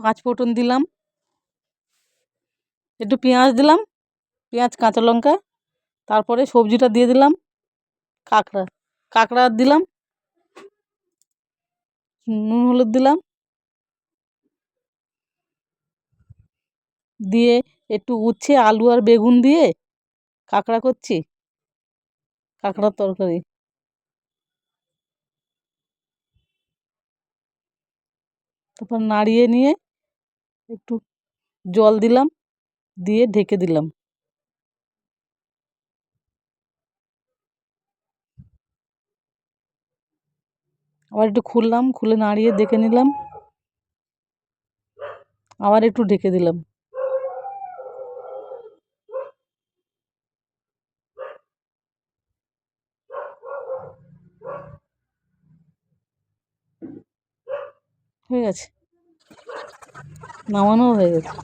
পাঁচ ফোড়ন দিলাম। একটু পেঁয়াজ দিলাম, পেঁয়াজ, কাঁচা লঙ্কা, তারপরে সবজিটা দিয়ে দিলাম, কাঁকড়া কাঁকড়া দিলাম, নুন, হলুদ দিলাম। দিয়ে একটু উচ্ছে, আলু আর বেগুন দিয়ে কাঁকড়া করছি, কাঁকড়ার তরকারি। তারপর নাড়িয়ে নিয়ে একটু জল দিলাম, দিয়ে ঢেকে দিলাম। আবার একটু খুললাম, খুলে নাড়িয়ে দেখে নিলাম। আবার একটু ঢেকে দিলাম। হয়ে গেছে। নামানোও হয়ে গেছে